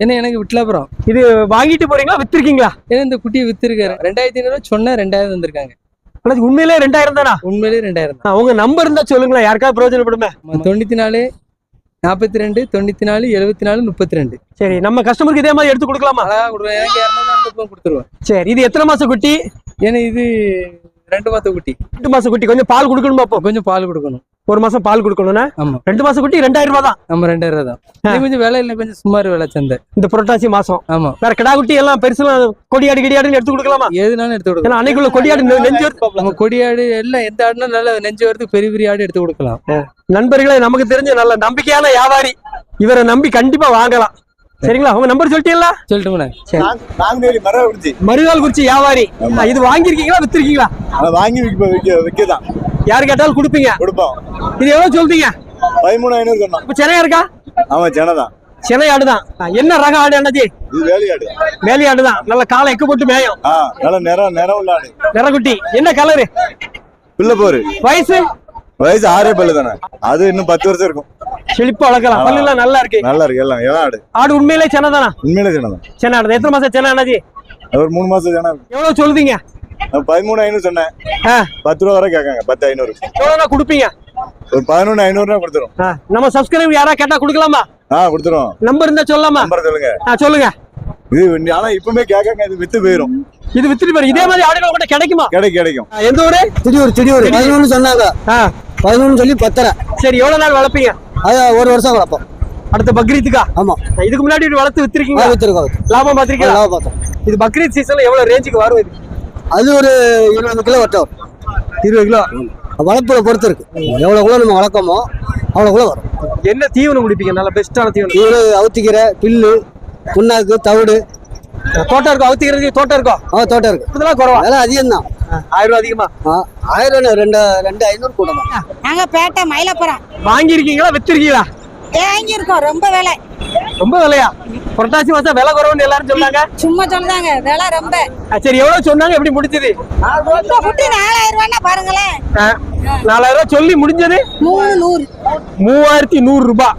ஏன்னா எனக்கு விட்டலாபுரம் இது வாங்கிட்டு போறீங்களா வித்திருக்கீங்களா? ஏன்னா இந்த குட்டியை வித்துருக்காரு. ரெண்டாயிரத்தி ஐநூறு சொன்னா ரெண்டாயிரம் வந்திருக்காங்க. உண்மையிலே ரெண்டாயிரம் தானா? உண்மையிலேயே ரெண்டாயிரம் ஆ, உங்க நம்பர் இருந்தா சொல்லுங்களேன் யாருக்காவது பிரயோஜனப்படுமே. தான் தொண்ணூத்தி நாலு நாற்பத்தி ரெண்டு தொண்ணூத்தி நாலு எழுபத்தி நாலு முப்பத்தி ரெண்டு சரி நம்ம கஸ்டமருக்கு இதே மாதிரி எடுத்து கொடுக்கலாமா? அழகா கொடுவேன் எனக்கு இரநூறு கொடுத்துருவேன். சரி இது எத்தனை மாசம் குட்டி? ஏன்னா இது ரெண்டு மாத்த குட்டி. ரெண்டு மாசம் குட்டி கொஞ்சம் பால் கொடுக்கணுமா அப்போ? கொஞ்சம் பால் கொடுக்கணும். ஒரு மாசம் பால் கொடுக்கணும்னா ரெண்டு மாசம் குட்டி ரெண்டாயிரம் ரூபாய் தான். நம்ம ரெண்டாயிரம் ரூபா தான். கொஞ்சம் விலை இல்லை கொஞ்சம் சுமார் விலை சந்தை. இந்த புரட்டாசி மாசம். ஆமா. வேற கிடா குட்டி எல்லாம் பெருசுலாம் கொடியாடு கிடியாடுன்னு எடுத்து கொடுக்கலாமா? எதுனாலும் எடுத்து கொடுக்கலாம். அன்னைக்குள்ள கொடியாடு நெஞ்சு நம்ம கொடியாடு எல்லாம் எந்த ஆடுனா நல்ல நெஞ்சு வரதுக்கு பெரிய பெரிய ஆடு எடுத்து கொடுக்கலாம். நண்பர்களே நமக்கு தெரிஞ்ச நல்ல நம்பிக்கையான வியாபாரி. இவரை நம்பி கண்டிப்பா வாங்கலாம். சரிங்களா? உங்க நம்பர் சொல்லிட்டீங்களா சொல்லட்டுங்களே மறுநாள் குறிச்சி வியாபாரி. இது வாங்கியிருக்கீங்களா வித்திருக்கீங்களா? அதை வாங்கி விற்க விற்க விற்கதான் யாரு கேட்டாலும் கொடுப்பீங்க. கொடுப்போம். இது எவ்வளவு சொல்றீங்க? பதிமூணு ஐநூறு இப்ப சென்னையா இருக்கா? ஆமா சென்னை தான் என்ன ரக ஆடு அண்ணாச்சி இது வேலையாடு வேலி ஆடு. தான் நல்ல காலை எக்க போட்டு மேயும். நல்ல நிறம் நிறம் உள்ள ஆடு. நிறகுட்டி என்ன கலரு பிள்ளை போரு. வயசு? வயசு ஆறே பல்லு தானே? அது இன்னும் பத்து வருஷம் இருக்கும். செழிப்பா வளர்க்கலாம். பல்லு எல்லாம் நல்லா இருக்கு. நல்லா இருக்கு எல்லாம் எல்லாம் ஆடு. ஆடு உண்மையிலே சென்னை தானா? உண்மையிலே சென்னை ஆடு எத்தனை மாசம் சென்னை அது ஒரு மூணு மாசம் ஜனம் எவ்வளவு சொல்லுதீங்க? பதிமூணு ஐநூறு சொன்னேன். பத்து ரூபா வரை கேட்காங்க பத்து ஐநூறு. எவ்வளவுனா கொடுப்பீங்க? ஒரு பதினொன்று ஐநூறுனா கொடுத்துரும். நம்ம சப்ஸ்கிரைபர் யாரா கேட்டா கொடுக்கலாமா? ஆ கொடுத்துரும். நம்பர் இருந்தா சொல்லலாமா? நம்பர் சொல்லுங்க. ஆ, சொல்லுங்க. இது ஆனா இப்பவுமே கேட்காங்க இது வித்து போயிரும். இது வித்துட்டு பாரு இதே மாதிரி ஆடுகள் கூட கிடைக்குமா? கிடைக்கும் கிடைக்கும். எந்த ஊரு? திடீர் திடீர் பதினொன்று சொன்னாங்க. பதினொன்று சொல்லி பத்தரை. சரி எவ்வளவு நாள் வளர்ப்பீங்க? அது ஒரு வருஷம் வளர்ப்போம். அடுத்த பக்ரீத்துக்கா? ஆமா. ஆ, இதுக்கு முன்னாடி வளர்த்து வித்திருக்கீங்க வித்துருக்கோம் லாபம் பாத்திருக்கீங்களா லாபம் பார்த்தோம் இது பக்ரீத் சீசன்ல எவ்வளவு ரேஞ்சுக்கு வரும் இது? அது ஒரு இருபது கிலோ வட்டம். இருபது கிலோ? வளர்ப்புல பொறுத்து இருக்கு. எவ்வளோக்குள்ள நம்ம வளர்க்கமோ அவ்வளோக்குள்ள வரும். என்ன தீவனம் குடிப்பீங்க? நல்ல பெஸ்டான தீவனம். இவரு அவுத்திக்கீரை பில்லு புண்ணாக்கு தவிடு. தோட்டம் இருக்கும் அவுத்திக்கிறதுக்கு தோட்டம் இருக்கும் ஆ தோட்டம் இருக்கு. இதெல்லாம் குறவா? விலை அதிகம் தான் ஆயிரம் ரூபாய் அதிகமா? ஆயிரம் ரெண்டு ரெண்டு ஐநூறு கூட நாங்க பேட்டை மயிலப்புறம் வாங்கியிருக்கீங்களா வித்திருக்கீங்களா? வாங்கியிருக்கோம் ரொம்ப விலை. ரொம்ப விலையா? புரட்டாசி மாசம் விலை குறவுன்னு எல்லாரும் சொன்னாங்க. சும்மா சொல்றாங்க விலை ரொம்ப. சரி எவ்வளவு சொன்னாங்க எப்படி முடிஞ்சது? நாலாயிரம் ரூபான்னா பாருங்களேன். நாலாயிரம் ரூபாய் சொல்லி முடிஞ்சது? மூணு நூறு. மூவாயிரத்தி நூறு ரூபாய்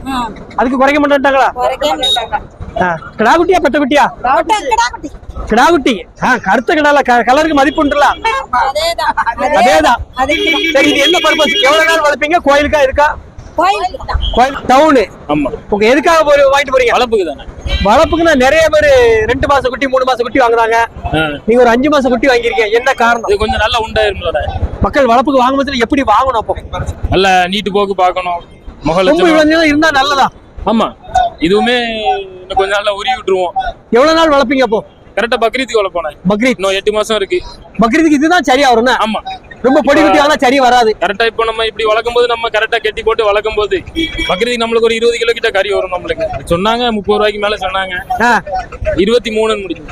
அதுக்கு குறைக்க மாட்டாங்களா குறைக்கவே மாட்டாங்க கிடா குட்டியா பெட்ட குட்டியா ரோட்டா கிடா குட்டி கிடா குட்டி ஆ, கருத்த கிடால க- கலருக்கு மதிப்பு உண்டுல அதேதான். சரி இது என்ன பர்பஸ் எவ்வளவு நாள் வளர்ப்பீங்க? கோயிலுக்கா இருக்கா கோயில் டவுனு ஆமா. உங்க எதுக்காக போய் வாங்கிட்டு போறீங்க? வளர்ப்புக்கு தானே வளர்ப்புக்குன்னா நிறைய பேர் ரெண்டு மாசம் குட்டி மூணு மாசம் குட்டி வாங்குறாங்க. நீங்க ஒரு அஞ்சு மாசம் குட்டி வாங்கிருக்கீங்க என்ன காரணம்? இது கொஞ்சம் நல்லா உண்டாயிரும்ல மக்கள் வளர்ப்புக்கு வாங்கும்போது எப்படி வாங்கணும் அப்போ? நல்ல நீட்டு போக்கு பார்க்கணும். முக ரொம்ப லட்சணம். இவ்வளவு நேரம் இருந்தா நல்லதா? ஆமா. இதுவுமே இன்னும் கொஞ்சம் நாள்ல உருவி விட்டுருவோம். எவ்வளவு நாள் வளர்ப்பீங்க அப்போ? கரெக்டா பக்ரீத்துக்கு வளர்ப்போனேன் பக்ரீத். இன்னும் எட்டு மாசம் இருக்கு. பக்ரீத்துக்கு இதுதான் சரியா வரும் ஆமா. ரொம்ப பொடி குட்டி ஆனா சரி வராது. கரெக்டா இப்போ நம்ம இப்படி வளர்க்கும் போது நம்ம கரெக்டா கட்டி போட்டு வளர்க்கும் போது பக்ரீத்துக்கு நம்மளுக்கு ஒரு இருபது கிலோ கிட்ட கறி வரும் நம்மளுக்கு. சொன்னாங்க முப்பது ரூபாய்க்கு மேல சொன்னாங்க. இருபத்தி மூணுன்னு முடிஞ்சு.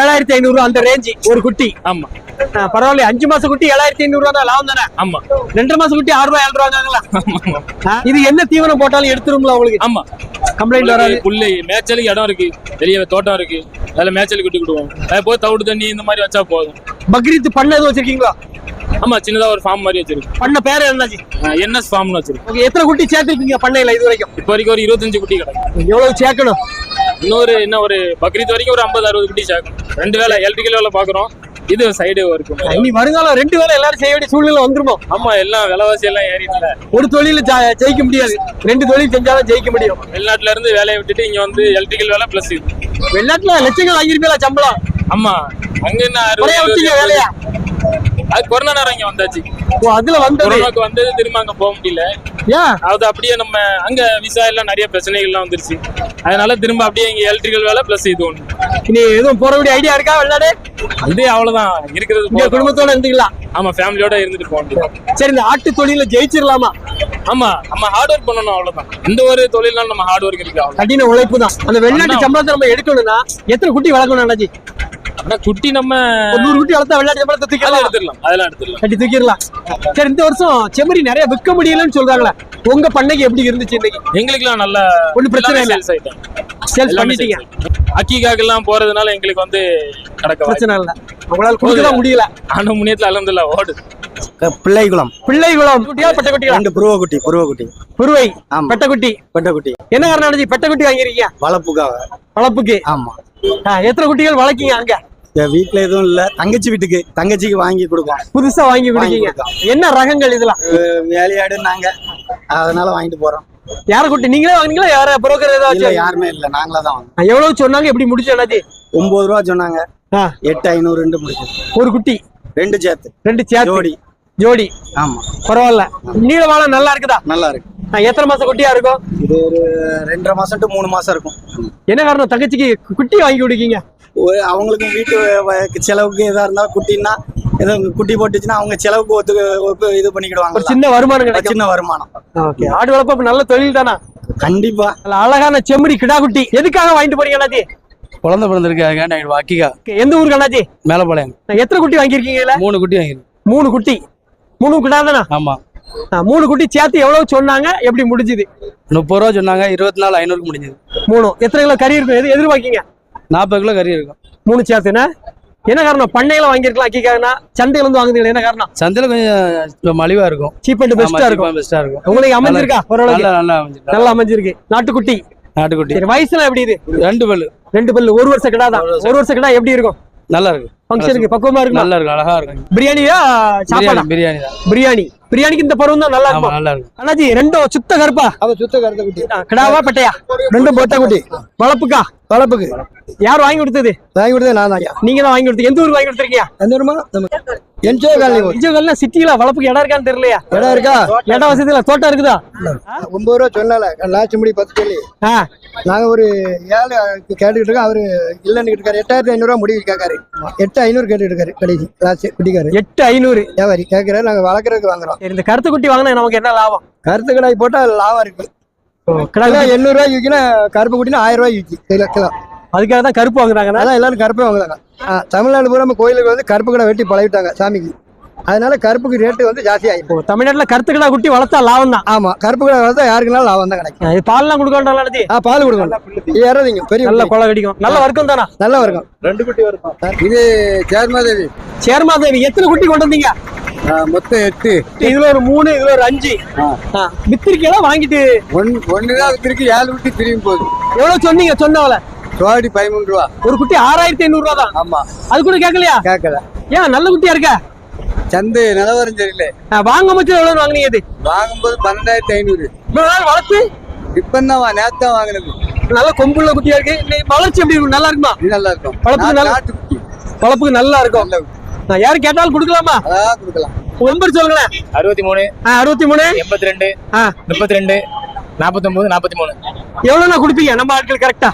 ஏழாயிரத்தி ஐநூறு அந்த ரேஞ்சு ஒரு குட்டி. ஆமா. பரவாயில்ல அஞ்சு மாசம் குட்டி ஏழாயிரத்தி ஐநூறு ரூபா தான் லாபம் தானே? ஆமா. ரெண்டரை மாசம் குட்டி ஆறு ரூபாய் ஏழு ரூபாங்களா இது என்ன தீவனம் போட்டாலும் எடுத்துரும்ல உங்களுக்கு? ஆமா. கம்ப்ளைண்ட் வராது. புல்லு மேய்ச்சலுக்கு இடம் இருக்கு. வெளியே தோட்டம் இருக்கு. அதில் மேய்ச்சலுக்கு விட்டு விடுவோம் அது போய் தவிடு தண்ணி இந்த மாதிரி வச்சா போதும். பக்ரீத் பண்ண எதுவும் வச்சிருக்கீங்களா? ஆமா சின்னதா ஒரு ஃபார்ம் மாதிரி வச்சிருக்கு பண்ண பேர் என்னாச்சு? என்எஸ் ஃபார்ம்னு வச்சிருக்கு ஓகே எத்தனை குட்டி சேர்த்துருக்கீங்க பண்ணையில இது வரைக்கும் இப்போ வரைக்கும் ஒரு இருபத்தஞ்சு குட்டி கிடக்கு. எவ்வளவு சேர்க்கணும்? இன்னொரு என்ன ஒரு பக்ரீத் வரைக்கும் ஒரு ஐம்பது அறுபது குட்டி சேர்க்கணும். ரெண்டு வேலை எலக்ட்ரிக்கல் வேலை பாக்குறோம் இது சைடு இருக்கும் இனி வருங்காலம் ரெண்டு வேலை எல்லாரும் செய்ய வேண்டிய சூழ்நிலை வந்துருமோ? ஆமா எல்லாம் விலைவாசி எல்லாம் ஏறிட்டுல ஒரு தொழில ஜெயிக்க முடியாது. ரெண்டு தொழில் செஞ்சாலும் ஜெயிக்க முடியும். வெளிநாட்டுல இருந்து வேலையை விட்டுட்டு இங்க வந்து எலக்ட்ரிக்கல் வேலை பிளஸ் இது. வெளிநாட்டுல லட்சங்கள் வாங்கிருப்பீங்களா சம்பளம். ஆமா அங்க என்ன வேலையா. அது கொரோனா நேரம் இங்க வந்தாச்சு. ஓ அதுல வந்தது? கொரோனாக்கு வந்தது திரும்ப அங்க போக முடியல. ஏன்? அது அப்படியே நம்ம அங்க விசா எல்லாம் நிறைய பிரச்சனைகள்லாம் வந்துருச்சு. அதனால திரும்ப அப்படியே இங்க எலக்ட்ரிக்கல் வேலை பிளஸ் இது ஒண்ணு. இனி எதுவும் போற வேண்டிய ஐடியா இருக்கா வெளிநாடு? இதே அவ்வளவுதான். இருக்கிறது இங்க. குடும்பத்தோட இருந்துக்கலாம். ஆமா ஃபேமிலியோட இருந்துட்டு போக வேண்டியது சரி இந்த ஆட்டு தொழில ஜெயிச்சிடலாமா ஆமா நம்ம ஹார்ட் ஒர்க் பண்ணணும் அவ்வளவுதான். எந்த ஒரு தொழில்னாலும் நம்ம ஹார்ட் ஒர்க் இருக்கு கடின உழைப்பு தான் அந்த வெளிநாட்டு. சம்பளத்தை நம்ம எடுக்கணும்னா எத்தனை குட்டி வளர்க்கணும் அண்ணாச்சி? ஆனா குட்டி நம்ம நூறு குட்டி வளர்த்தா வெளிநாட்டு சம்பளத்தை அதெல்லாம் தூக்கிடலாம் எடுத்துடலாம் அதெல்லாம் எடுத்துடலாம். கட்டி தூக்கிடலாம். சரி இந்த வருஷம் செம்மறி நிறைய விற்க முடியலன்னு சொல்றாங்களே. உங்க பண்ணைக்கு எப்படி இருந்துச்சு இன்னைக்கு? எங்களுக்குலாம் நல்ல ஒண்ணும் பிரச்சனை இல்ல. சேல்ஸ் எல்லாமே பண்ணிட்டீங்க. ஆயிட்டோம். அக்கிகாக்கெல்லாம் போறதுனால எங்களுக்கு வந்து கடக்க. பிரச்சனை இல்ல. உங்களால கொடுக்க முடியல. ஆனா முன்னேத்துல அலந்துல ஓடு. பிள்ளைகுளம். பிள்ளைகுளம். குட்டியா பெட்டக்குட்டியா ரெண்டு புருவக்குட்டி புருவக்குட்டி. புருவை ஆமா. பெட்டக்குட்டி பெட்டக்குட்டி. என்ன காரணம் பெட்டக்குட்டி வாங்கிருக்கீங்க வளர்ப்புக்காக வளர்ப்புக்கு ஆமா. எத்தனை குட்டிகள் வளர்க்கீங்க அங்க? வீட்டுல எதுவும் இல்ல. தங்கச்சி வீட்டுக்கு தங்கச்சிக்கு வாங்கி கொடுப்போம் புதுசா வாங்கி கொடுக்கீங்க. என்ன ரகங்கள் இதெல்லாம் வேலையாடு நாங்க அதனால வாங்கிட்டு போறோம். யார குட்டி நீங்களே வாங்குனீங்களா? யார புரோக்கர் ஏதாச்சும் யாருமே இல்ல. நாங்களா தான் வாங்கணும் ஆ, எவ்வளவு சொன்னாங்க எப்படி முடிச்சு அண்ணாச்சி ஒன்பது ரூபா சொன்னாங்க. எட்டு ஐநூறு ரெண்டு முடிச்சு. ஒரு குட்டி? ரெண்டு சேர்த்து. ரெண்டு சேர்த்து. ஜோடி. ஜோடி. ஆமா. பரவாயில்ல. நீளவாளம் நல்லா இருக்குதா? நல்லா இருக்கு. எத்தனை மாசம் குட்டியா இருக்கும்? இது ஒரு ரெண்டரை மாசம் டு மூணு மாசம் இருக்கும். என்ன காரணம்? தங்கச்சிக்கு குட்டி வாங்கி கொடுக்கீங்க. அவங்களுக்கு வீட்டு செலவுக்கு எதா இருந்தா குட்டின்னா ஏதோ குட்டி போட்டுச்சுன்னா அவங்க செலவுக்கு ஒத்து இது ஒரு பண்ணிக்கிடுவாங்க சின்ன வருமானம் கிடைக்கும். சின்ன வருமானம். ஓகே. ஆடு வளர்ப்பு நல்ல தொழில் தானா? கண்டிப்பா. நல்ல அழகான செம்மறி கிடா குட்டி. எதுக்காக வாங்கிட்டு போறீங்க அண்ணாச்சி? குழந்தை பிறந்திருக்காங்க நான் வாக்கிக்கா எந்த ஊருக்கு அண்ணாச்சி? மேலப்பாளையம். நான் எத்தனை குட்டி வாங்கியிருக்கீங்க மூணு குட்டி வாங்கிருக்கு மூணு குட்டி. மூணு கிடா தானே? ஆமா. மூணு குட்டி சேர்த்து எவ்வளவு சொன்னாங்க? எப்படி முடிஞ்சுது? முப்பது ரூபா சொன்னாங்க இருபத்தி நாலு ஐநூறுக்கு முடிஞ்சது. மூணு. எத்தனை கிலோ கறி இருக்கும்? எது எதிர்பார்க்கீங்க? நாற்பது கிலோ கறி இருக்கும். மூணு சேர்த்துனா? என்ன காரணம்? பண்ணையில வாங்கியிருக்கலாம் அக்கிக்காகனா? சந்தையில இருந்து வாங்குறீங்க என்ன காரணம்? சந்தையில கொஞ்சம் மலிவா இருக்கும். சீப் அண்ட் பெஸ்டா இருக்கும். பெஸ்டா இருக்கும். உங்களுக்கு அமைஞ்சிருக்கா? ஓரளவுக்கு. நல்லா அமைஞ்சிருக்கு. நல்லா அமைஞ்சிருக்கு. நாட்டுக்குட்டி. நாட்டுக்குட்டி. வயசுலாம் எப்படி இது? ரெண்டு பல்லு. ரெண்டு பல்லு. ஒரு வருஷம் கிடா தான் ஒரு வருஷம் கிடா எப்படி இருக்கும்? நல்லா இருக்கு. ஃபங்க்ஷனுக்கு பக்குவமா இருக்குமா? நல்லா இருக்கு. அழகா இருக்கும் பிரியாணியா? சாப்பாடா? பிரியாணி பிரியாணி தான். பிரியாணி. பிரியாணிக்கு இந்த பருவம் தான் நல்லா இருக்கும். நல்லா இருக்கும் அண்ணாஜி ரெண்டும் சுத்த கருப்பா? அவ சுத்த கருத்த குட்டி. கிடாவா பெட்டையா? ரெண்டும் பொட்டை குட்டி. வளர்ப்புக்கா வளர்ப்புக்கு யார் வாங்கி கொடுத்தது? வாங்கி கொடுத்தது நான் தான். நீங்க தான் வாங்கி கொடுத்தீங்க. எந்த ஊருக்கு வாங்கி கொடுத்துருக்கீங்க எந்த ஊருமா? என்ஜோ காலனி ஊர். விஜயகல்லாம் சிட்டில வளர்ப்புக்கு இடம் இருக்கான்னு தெரியலையா? இடம் இருக்கா? இடம் வசதியில தோட்டம் இருக்குதா? ஒன்பது ரூபா சொன்னால. லாஸ்ட் முடி பத்து சொல்லி. நாங்க ஒரு ஏழு கேட்டுக்கிட்டு இருக்கோம். அவரு இல்லைன்னு இருக்காரு எட்டாயிரத்தி ஐநூறுரூவா முடிவு கேட்காரு எட்டு ஐநூறு கேட்டுட்டு இருக்காரு கடைசி லாஸ்ட் குட்டிக்காரு. எட்டு ஐநூறு. வியாபாரி கேட்கிறாரு நாங்க வளர்க்குறதுக்கு வாங்குறோம். இந்த கருத்து குட்டி வாங்கினா நமக்கு என்ன லாபம்? கருத்து கடாய் போட்டா லாபம் இருக்கு. கிலோ குட்டி. எண்ணூறு ரூபாய் விற்கினா கருப்பு குட்டினா ஆயிரம் ரூபாய் கிலோ கிலோ. அதுக்காக தான் கருப்பு வாங்குறாங்கன்னா அதான் எல்லாரும் கருப்பே வாங்குறாங்க. தமிழ்நாடு பூரா கோயிலுக்கு வந்து கருப்பு கடை வெட்டி பழகிட்டாங்க சாமிக்கு. அதனால கருப்புக்கு ரேட்டு வந்து ஜாஸ்தி ஆயிடும் இப்போ தமிழ்நாட்டுல கருத்து கிடா குட்டி வளர்த்தா லாபம் தான். ஆமா கருப்பு கடை வளர்த்தா யாருக்குனாலும் லாபம் தான் கிடைக்கும். இது பால்லாம் கொடுக்கணும் ஆ பால் கொடுக்கணும். ஏறாதீங்க பெரிய நல்ல. கொலை கடிக்கும் நல்ல வர்க்கம் தானா? நல்லா இருக்கும் ரெண்டு குட்டி வரும் இது சேர்மாதேவி. சேர்மா தேவி எத்தனை குட்டி கொண்டு வந்தீங்க? மொத்தம் எட்டு. இதுல ஒரு மூணு இதுல ஒரு அஞ்சு. ஆ, வித்திருக்கீங்களா? வாங்கிட்டு? ஒன் ஒண்ணுதான் வித்திருக்கு ஏழு குட்டி திரும்பி போகுது. எவ்வளவு சொன்னீங்க சொன்னவள சோடி பதிமூணு ரூபா. ஒரு குட்டி ஆறாயிரத்தி ஐநூறு ரூபா தான். ஆமா. அது கூட கேட்கலையா? கேட்கல. ஏன் நல்ல குட்டியா இருக்க? சந்தை நிலவரம் தெரியல. ஆ, வாங்க மச்சம் எவ்வளவு வாங்குனீங்க வாங்கும்போது பன்னெண்டாயிரத்தி ஐநூறு. இவ்வளவு நாள் வளர்த்து இப்பதான் நேத்து தான் வாங்கினது. நல்ல கொம்புள்ள குட்டியா இருக்கு. இன்னைக்கு வளர்ச்சி எப்படி இருக்கும்? நல்லா இருக்குமா? இது நல்லா இருக்கும். வளர்ப்புக்கு நல்ல- வளர்ப்புக்கு நல்லா இருக்கும். நான் யாரும் கேட்டாலும் கொடுக்கலாமா? கொடுக்கலாம். நம்பர் சொல்லுங்களேன். அறுபத்தி மூணு ஆ, அறுபத்தி மூணு. எண்பத்தி ரெண்டு முப்பத்தி ரெண்டு நாற்பத்தொன்பது நாற்பத்தி மூணு எவ்வளவு நான் கொடுப்பீங்க நம்ம ஆட்கள் கரெக்டா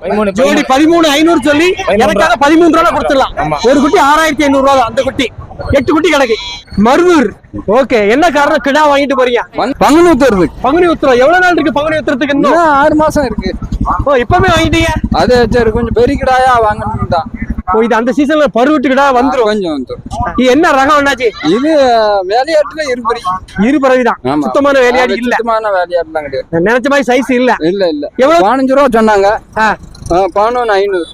பதிமூணு, ஜோடி பதிமூணு. ஐநூறு சொல்லி பதிமூணு எனக்காக பதிமூணு ரூபா கொடுத்துடலாம். ஆமா. ஒரு குட்டி ஆறாயிரத்தி ஐநூறு ரூபா தான் அந்த குட்டி. எட்டு குட்டி கிடக்கு மருதூர். ஓகே என்ன காரணம்? கிடா வாங்கிட்டு போறீங்க? பங்குனி உத்தரவு பங்குனி உத்திரம். எவ்வளவு நாள் இருக்கு பங்குனி உத்திரத்துக்கு இன்னும்? ஆறு மாசம் இருக்கு. ஓ இப்பவே வாங்கிட்டீங்க? அது சரி கொஞ்சம் பெரிய கிடாயா வாங்கணும் தான். இது அந்த சீசன்ல பருவட்டு கிடா வந்துரும். கொஞ்சம் வந்துரும். என்ன ரகம் என்னாச்சு இது வேலையாட்டுல இருபரி இரு பறவைதான் ஆமா. சுத்தமான வேலையாடி இல்ல. சுத்தமான வேலையாட்டுலாம் கிடையாது நினைச்ச மாதிரி சைஸ் இல்ல. இல்ல இல்ல. எவ்வளவு? பதினஞ்சு ரூபா சொன்னாங்க. ஆ, பதினொன்று ஐநூறு.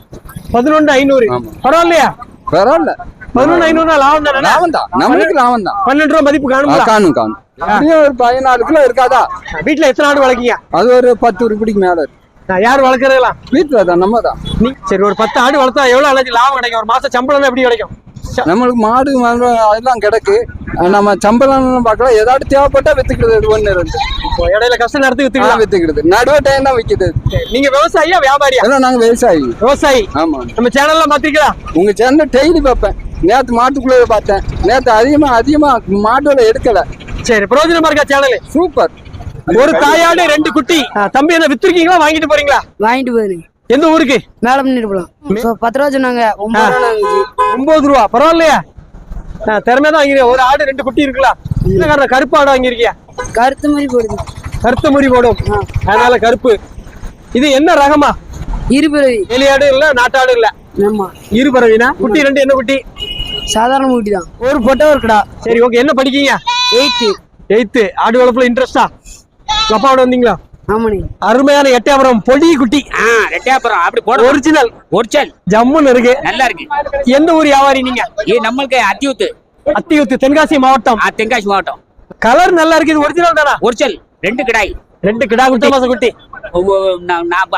பதினொன்று ஐநூறு. பரவாயில்லையா? பரவாயில்ல. பதினொன்று ஐநூறு லாபம் தானே? லாபம் தான் நம்மளுக்கு லாபம் தான் பன்னெண்டு ரூபா மதிப்பு காணும் காணும். அப்படியும் ஒரு பதினாலு கிலோ இருக்காதா? வீட்டுல எத்தனை ஆடு வளர்க்கீங்க? அது ஒரு பத்து உருப்படிக்கு மேல இருக்கு. நான் யார் வளர்க்கறதுலாம்? வீட்டுல தான் நம்ம தான் நீ சரி ஒரு பத்து ஆடு வளர்த்தா எவ்வளவு அலைஞ்சு லாபம் கிடைக்கும்? ஒரு மாசம் சம்பளம் எப்படி கிடைக்கும்? நம்மளுக்கு மாடு மாடு அதெல்லாம் கிடக்கு. நம்ம சம்பளம் பார்க்கலாம் ஏதாவது தேவைப்பட்டா வித்துக்கிறது ஒண்ணு இடையில கஷ்ட நேரத்துக்கு ஆ, வித்துக்கலாம். வித்துக்கிறது. நடுவே டைம் தான் விற்கிது நீங்க விவசாயியா வியாபாரியா? நாங்க விவசாயி. விவசாயி. ஆமா. நம்ம சேனல்ல பாத்திருக்கா உங்க சேனல் டெய்லி பார்ப்பேன். நேத்து மாட்டுக்குள்ள பார்த்தேன். நேத்து அதிகமா அதிகமா மாட்டுல எடுக்கல. சரி பிரயோஜனமா இருக்கா சேனல்? சூப்பர். ஒரு தாயாடு ரெண்டு குட்டி. தம்பி என்ன வித்திருக்கீங்களா வாங்கிட்டு போறீங்களா? வாங்கிட்டு போயிருங்க எந்த ஊருக்கு? மேல பண்ணிட்டு போலாம். So, பத்து ரூபா சொன்னாங்க. ஒன்பது ரூபா நாங்க ஒன்பது ரூபா. பரவாயில்லையா. திறமையா தான் வாங்கிறீங்க ஒரு ஆடு ரெண்டு குட்டி இருக்குல்ல? என்ன காரணம் கருப்பு ஆடு வாங்கிருக்கியா கருத்து மாதிரி போடுது. கருத்து முறி போடும். அதனால கருப்பு. இது என்ன ரகமா? இருபிறவி எலியாடு இல்ல நாட்டாடு இல்ல? ஆமா. இரு பறவைனா? குட்டி ரெண்டு என்ன குட்டி? சாதாரண ஊட்டி தான். ஒரு பொட்டை ஒரு கடா சரி ஓகே என்ன படிக்கீங்க? எயித்து எயித்து ஆடு வளர்ப்புல இன்ட்ரெஸ்டா அப்பாவோட வந்தீங்களா? ஆமாண்ணே. அருமையான எட்டயபுரம் பொடி குட்டி ரெட்டியாபுரம் அப்படி போட ஒரிஜினல் ஒரிச்சல் ஜம்முன்னு இருக்கு. நல்லா இருக்கு. எந்த ஊர் வியாபாரி நீங்க? இது நம்மளுக்கு அத்தியூத்து. அத்தியூத்து தென்காசி மாவட்டம். ஆ, தென்காசி மாவட்டம். கலர் நல்லா இருக்கு. இது ஒரிஜினல் தானா? ஒரிச்சல் ரெண்டு கிடாய். ரெண்டு கிடா குட்டி. மாசம் குட்டி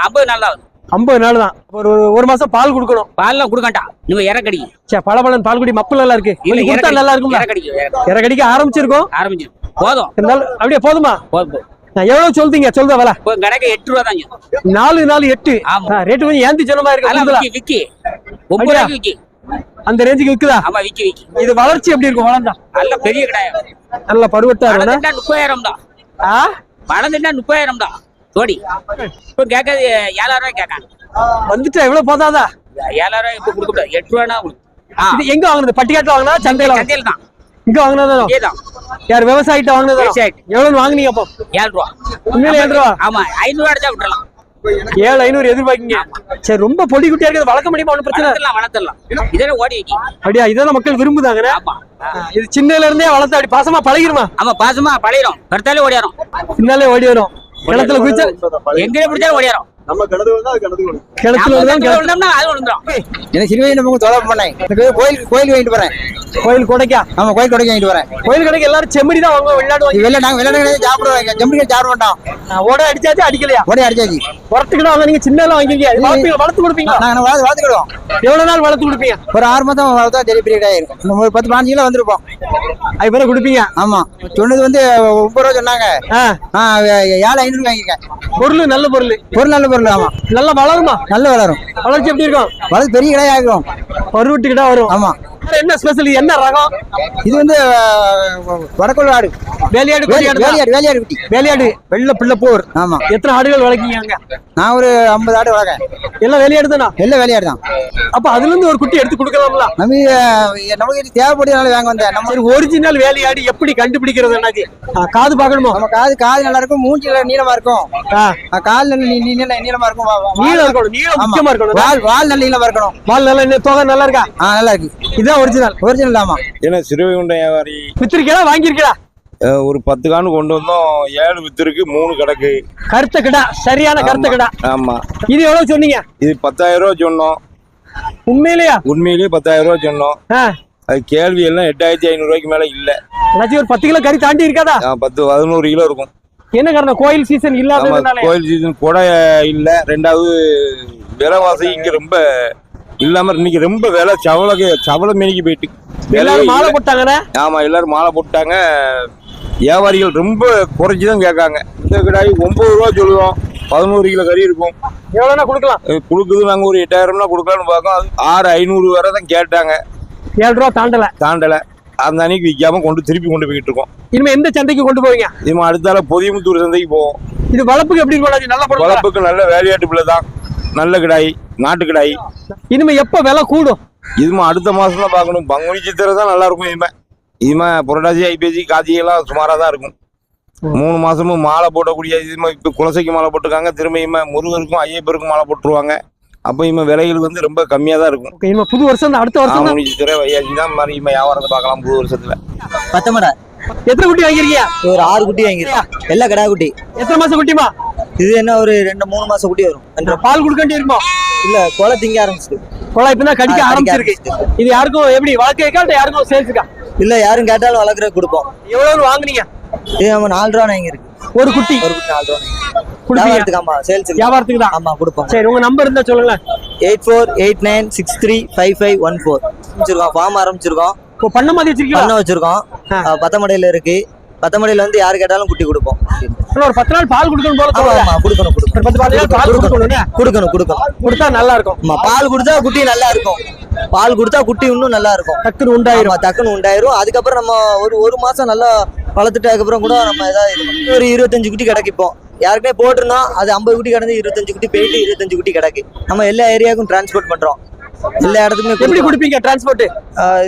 ஐம்பது நாள் ஆகுது. ஐம்பது நாள் தான். ஒரு ஒரு மாசம் பால் கொடுக்கணும். பால்லாம் கொடுக்கண்டா? நீங்க இறக்கடி. சே பழபழன் பால் குடி மப்பு நல்லா இருக்கு. கொடுத்தா நல்லா இருக்கும்ல. இறக்கடி இற கடிக்க ஆரம்பிச்சிருக்கோம். ஆரம்பிச்சு போதும். இருந்தாலும் அப்படியே போதுமா? போதும் எவ்வளவு சொல்றீங்க? சொல்லுத விலை கடைக்கு எட்டு ரூபா தான் நாலு நாலு எட்டு. ஆமா. ரேட்டு கொஞ்சம் ஏந்தி சொன்ன மாதிரி அதெல்லாம் இருக்கு விக்கி ஒன்பது? ரூபாய்க்கு விக்கி. அந்த ரேஞ்சுக்கு விக்குதா? ஆமா விக்கி விக்கி. இது வளர்ச்சி எப்படி இருக்கும்? வளர்ந்தா. நல்ல பெரிய கடாயம். நல்ல பருவத்தா இருக்கும் முப்பதாயிரம் தான். ஆ? வளர்ந்துட்டா முப்பதாயிரம் தான். ஜோடி இப்போ கேட்கறது ஏழாயிரம் ரூபாய் கேட்கான் வந்துட்டா எவ்வளவு போதாதா? ஏழாயிரம் ரூபாய் இப்போ கொடுக்க முடியாது. எட்டு கொடு. ஆ. இது எங்க வாங்குனது? பட்டிக்காட்டுல வாங்கினா சந்தையில? சந்தையில் தான். இங்க வாங்கினதா? இதே தான் யார் விவசாயிட்ட வாங்கினதா. எவ்வளவு வாங்குனீங்க அப்போ? ஏழு ரூபா உண்மையில ஏழு ரூபா ஆமா ஐநூறு அடிச்சா விட்டுறலாம். ஏழு ஐநூறு எதிர்பார்க்கீங்க. சரி ரொம்ப பொடி குட்டியா இருக்குது. வளர்க்க முடியுமா? ஒன்றும் பிரச்சனை வளர்த்துடலாம் இதெல்லாம் ஓடி அப்படியா? இதெல்லாம் மக்கள் ஆ, இது சின்னல இருந்தே வளர்த்து அப்படி பாசமா பழகிருமா? ஆமா பாசமா பழையிடும் கருத்தாலே ஓடியாரும். பின்னாலே ஓடி வரும் கிணத்துல குதிச்சா எங்கே பிடிச்சாலும் ஓடியாரும். நம்ம. கிணத்துல தான் எனக்கு சிறுவையை நம்ம தொடர்பு பண்ணேன். எனக்கு கோயில் கோயில் வாங்கிட்டு போறேன். கோயில் கொடைக்கா. ஆமா கோயில் கொடைக்கு வாங்கிட்டு போறேன். கோயில் கடைக்கு எல்லாரும் செம்மறி தான் வாங்குவோம் விளையாடுவாங்க வெளில நாங்க வெளில சாப்பிடுவோம் ஜம்பி சாப்பிட மாட்டோம். ஓட அடிச்சாச்சு அடிக்கலையா? ஓடி அடிச்சாச்சு. உரத்துக்கிட்ட வாங்க நீங்க சின்ன வளர்ப்பீங்க வளர்த்து கொடுப்பீங்க நாங்க வளர்த்து வளர்த்துக்கிடுவோம் எவ்வளவு நாள் வளர்த்து கொடுப்பீங்க? ஒரு ஆறு மாதம் வளர்த்தா பெரிய பெரிய நம்ம ஒரு பத்து பாஞ்சு கிலோ வந்திருப்போம். அது பேர கொடுப்பீங்க? ஆமா. சொன்னது வந்து ஒன்பது ரூபா சொன்னாங்க. ஏழு ஐநூறு வாங்கியிருக்கேன். பொருள் நல்ல பொருள். பொருள் நல்ல பொருள். ஆமா. நல்லா வளருமா? நல்ல வளரும். வளர்ச்சி எப்படி இருக்கும்? வளர்த்து பெரிய கடையாக ஆகும் பருவட்டுக்கிட்ட வரும். ஆமா. என்ன ஸ்பெஷல் என்ன ரகம்? இது வந்து வடக்கொள்ள ஆடு. வேலையாடு. வேலையாடு வேலையாடு குட்டி. வேலையாடு. வெள்ள பிள்ளை போர் ஆமா. எத்தனை ஆடுகள் வளர்க்கீங்க நான் ஒரு ஐம்பது ஆடு வளர்க்கேன் எல்லாம் வேலையாடு தானா எல்லாம் வேலையாடு தான் அப்ப அதுல இருந்து ஒரு குட்டி எடுத்து கொடுக்கலாம்ல? நம்ம நமக்கு தேவைப்படுறதுனால வாங்க வந்தேன். நம்ம சரி ஒரிஜினல் வேலையாடு எப்படி கண்டுபிடிக்கிறது என்னாச்சு ஆ, காது பார்க்கணுமா? நம்ம காது காது நல்லா இருக்கும் மூஞ்சில நீளமா இருக்கும். கால் நல்ல நீளமா இருக்கும் வா- வா- நீளம் இருக்கணும் நீளம். முக்கியமா இருக்கணும் வால் வால் நல்ல நீளமா இருக்கணும். பால் நல்லா என்ன தோகை நல்லா இருக்கா? நல்லா இருக்கு. இதுதான் ஒரிஜினல் ஒரிஜினல் ஆமா ஏன்னா சிறுவைகுண்ட வியாபாரி? வித்திருக்கா வாங்கியிருக்கா ஒரு பத்து காணு கொண்டு வந்தோம். ஏழு வித்துருக்கு மூணு கிடக்கு. கருத்த கிடா சரியான கருத்த கிடா ஆமா. இது எவ்வளவு சொன்னீங்க? இது பத்தாயிரம் ரூபா சொன்னோம். உண்மையிலேயா? உண்மையிலேயே பத்தாயிரம் ரூபா சொன்னோம். அது கேள்வி எல்லாம் எட்டாயிரத்தி ஐநூறு ரூபாய்க்கு மேல இல்ல. அண்ணாச்சி ஒரு பத்து கிலோ கறி தாண்டி இருக்காதா? பத்து பதினோரு கிலோ இருக்கும். என்ன காரணம் கோயில் சீசன் இல்லாததுனால கோயில் சீசன் கூட இல்ல. ரெண்டாவது விலைவாசி இங்க ரொம்ப இல்லாம இன்னைக்கு ரொம்ப விலை சவள சவள மேனிக்கு போயிட்டு. எல்லாரும் மாலை. போட்டாங்கண்ணே? ஆமா எல்லாரும் மாலை போட்டாங்க. வியாபாரிகள் ரொம்ப குறைச்சி தான் கேட்காங்க. இந்த கிடாய் ஒன்பது ரூபா சொல்லுவோம். பதினோரு கிலோ கறி இருக்கும். எவ்வளவுனா கொடுக்கலாம்? கொடுக்குது நாங்க ஒரு எட்டாயிரம்னா கொடுக்கலாம்னு பார்க்கோம் அது ஆறு ஐநூறு வரை தான் கேட்டாங்க. ஏழு ரூபா தாண்டல. தாண்டல. அந்த அன்னைக்கு விற்காம கொண்டு திருப்பி கொண்டு போயிட்டு இருக்கோம். இனிமே எந்த சந்தைக்கு கொண்டு போவீங்க? இனிமே அடுத்தால பொதியமுத்தூர் சந்தைக்கு போவோம். இது வளர்ப்புக்கு எப்படி அண்ணாச்சி? நல்ல வளர்ப்புக்கு நல்ல வேலையாட்டு பிள்ளை தான். நல்ல கிடாய் நாட்டு கிடாய். இனிமே எப்ப விலை கூடும்? இதுமா அடுத்த மாசம் தான் பார்க்கணும். பங்குனி சித்திரை தான் நல்லா இருக்கும் இனிமே. இதுமா புரட்டாசி ஐப்பசி கார்த்திகை எல்லாம் சுமாரா தான் இருக்கும் மூணு மாசமும் மாலை போடக்கூடிய இதுமா இப்ப குலசைக்கு மாலை போட்டுருக்காங்க. திரும்ப இனிமே முருகருக்கும் ஐயப்பருக்கும் மாலை போட்டுருவாங்க. அப்போ இனிமே விலைகள் வந்து ரொம்ப கம்மியா தான் இருக்கும் இனிமே புது வருஷம் அடுத்த வருஷம் வையாசி தான். மாதிரி இனிமே வியாபாரத்தை பார்க்கலாம் புது வருஷத்துல. பத்தமடா எத்தனை குட்டி வாங்கிருக்கீங்க ஒரு ஆறு குட்டி வாங்கிருக்கோம் எல்லா கடா குட்டி. எத்தனை மாசம் குட்டிமா இது என்ன ஒரு ரெண்டு மூணு மாசம் குட்டி வரும். பால் கொடுக்க இருக்குமா இல்ல கொலை திங்க ஆரம்பிச்சிட்டு. கொலை இப்பதான் கடிக்க ஆரம்பிச்சிருக்கு. இது யாருக்கும் எப்படி இல்ல யாருக்கும் சேல்ஸுக்கா? இல்ல யாரும் கேட்டாலும் வளர்க்குற கொடுப்போம். எவ்வளவு வாங்குனீங்க? இது நம்ம நாலு ரூபா வாங்கிருக்கு ஒரு குட்டி. ஒரு குட்டி நாலு ரூபா கொடுப்பீங்க? ஆமா சேல்ஸ் வியாபாரத்துக்கு தான்? ஆமா கொடுப்போம். சரி உங்க நம்பர் இருந்தா சொல்லுங்களேன் eight four eight nine six three five five one four. ஆரம்பிச்சிருக்கோம் ஃபார்ம் ஆரம்பிச்சிருக்கோம். இப்போ பண்ண மாதிரி வச்சிருக்கீங்களா? பண்ண வச்சிருக்கோம். பத்தமடையில இருக்கு. பத்தமடையில வந்து யாரு கேட்டாலும் குட்டி கொடுப்போம். ஒரு பத்து நாள் பால் கொடுக்கணும் போல ஆமா கொடுக்கணும் கொடுக்கணும். பத்து நாள் பால் கொடுக்கணும் கொடுக்கணும். கொடுக்கணும் கொடுத்தா நல்லா இருக்கும். ஆமா பால் கொடுத்தா குட்டி நல்லா இருக்கும். பால் கொடுத்தா குட்டி இன்னும் நல்லா இருக்கும். டக்குன்னு உண்டாயிரும். டக்குன்னு உண்டாயிரும். அதுக்கப்புறம் நம்ம ஒரு ஒரு மாசம் நல்லா வளர்த்துட்டு அதுக்கப்புறம் கூட நம்ம ஏதாவது ஒரு இருபத்தஞ்சு குட்டி கிடைக்கும் யாருக்குமே போட்டிருந்தோம் அது ஐம்பது குட்டி கிடந்து இருபத்தஞ்சு குட்டி போயிட்டு இருபத்தஞ்சு குட்டி கிடக்கு. நம்ம எல்லா ஏரியாவுக்கும் டிரான்ஸ்போர்ட் பண்றோம். எல்லா இடத்துக்குமே எப்படி. கொடுப்பீங்க டிரான்ஸ்போர்ட்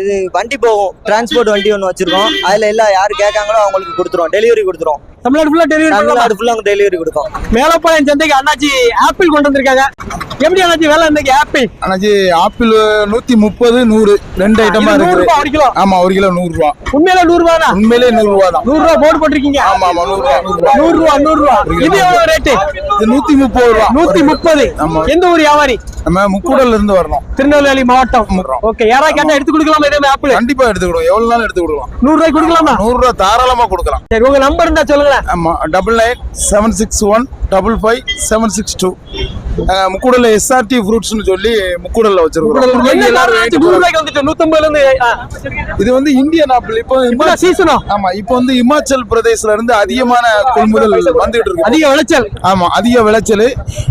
இது வண்டி போகும். டிரான்ஸ்போர்ட் வண்டி ஒன்று வச்சிருக்கோம். அதுல எல்லாம் யாரு கேட்காங்களோ அவங்களுக்கு கொடுத்துருவோம். டெலிவரி கொடுத்துருவோம். தமிழ்நாடு ஃபுல்லா டெலிவரி தமிழ்நாடு ஃபுல்லாக டெலிவரி கொடுப்போம். மேலப்பாளையம் சந்தைக்கு அண்ணாச்சி ஆப்பிள் கொண்டு வந்திருக்காங்க. எப்படி அண்ணாச்சி வேலை இன்னைக்கு ஆப்பிள்? அண்ணாச்சி ஆப்பிள் நூத்தி முப்பது நூறு. ரெண்டு ஐட்டமா இருக்கு ரூபாய் ஒரு கிலோ. ஆமா ஒரு கிலோ நூறு ரூபா. உண்மையில நூறு ரூபா தான் உண்மையிலே நூறு ரூபா தான். நூறு ரூபா போர்டு போட்டிருக்கீங்க. ஆமா ஆமா நூறு ரூபா நூறு ரூபா. நூறு ரூபா இது எவ்வளவு ரேட்டு இது நூத்தி முப்பது ரூபா. நூத்தி முப்பது. எந்த ஊர் வியாபாரி? நம்ம முக்கூடல்ல இருந்து வரணும். திருநெல்வேலி மாவட்டம். ஓகே யாராவது கேட்டா எடுத்து கொடுக்கலாமா இதே ஆப்பிள் கண்டிப்பா எடுத்துக்கிடுவோம் எவ்வளவு நாள் எடுத்து கொடுக்கலாம்? நூறு ரூபாய்க்கு கொடுக்கலாமா? நூறு ரூபா தாராளமா கொடுக்கலாம். சரி உங்க நம்பர் இருந்தா சொல்லுங்களேன். ஆமா double nine seven six one double five seven six two முக்கூடல்ல SRT ஃப்ரூட்ஸ்னு சொல்லி முக்கூடல்ல வச்சிருக்கோம் வந்துட்டு இது வந்து இந்தியன் ஆப்பிள் இப்போ சீசனா ஆமா இப்போ வந்து இமாச்சல் பிரதேசல இருந்து அதிகமான கொள்முதல் வந்துகிட்டு இருக்கு. அதிக விளைச்சல். ஆமா அதிக விளைச்சல்.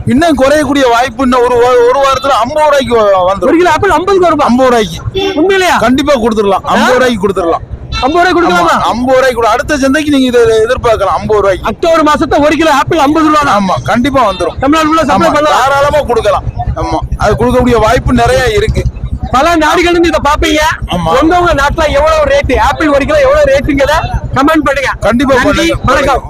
இன்னும் குறையக்கூடிய வாய்ப்பு இன்னும் ஒரு ஒரு வாரத்துல ஐம்பது ரூபாய்க்கு வ- ஒரு கிலோ ஆப்பிள் ஐம்பதுக்கு வருமா? ஐம்பது ரூபாய்க்கு. உண்மையிலையா? கண்டிப்பா கொடுத்துடலாம். ஐம்பது ரூபாய்க்கு கொடுத்துடலாம். ஐம்பது ரூபாய் கொடுக்கலாமா ஐம்பது ரூபாய்க்கு கூட. அடுத்த சந்தைக்கு நீங்க இதை எதிர்பார்க்கலாம். ஐம்பது ரூபாய்க்கு. அக்டோபர் மாசத்துல ஒரு கிலோ ஆப்பிள் ஐம்பது ரூபா தான். ஆமா கண்டிப்பா வந்துரும். தமிழ்நாடு ஃபுல்லா சப்ளை பண்ணலாம். தாராளமா கொடுக்கலாம். ஆமா அது கொடுக்கக்கூடிய வாய்ப்பு நிறைய இருக்கு. பல நாடுகள் இருந்து இதை பாப்பீங்க. உங்க உங்க நாட்டுல எவ்வளவு ரேட் ஆப்பிள் ஒரு கிலோ எவ்வளவு ரேட்டுங்கிறத கமெண்ட் பண்ணுங்க. கண்டிப்பா. வணக்கம்.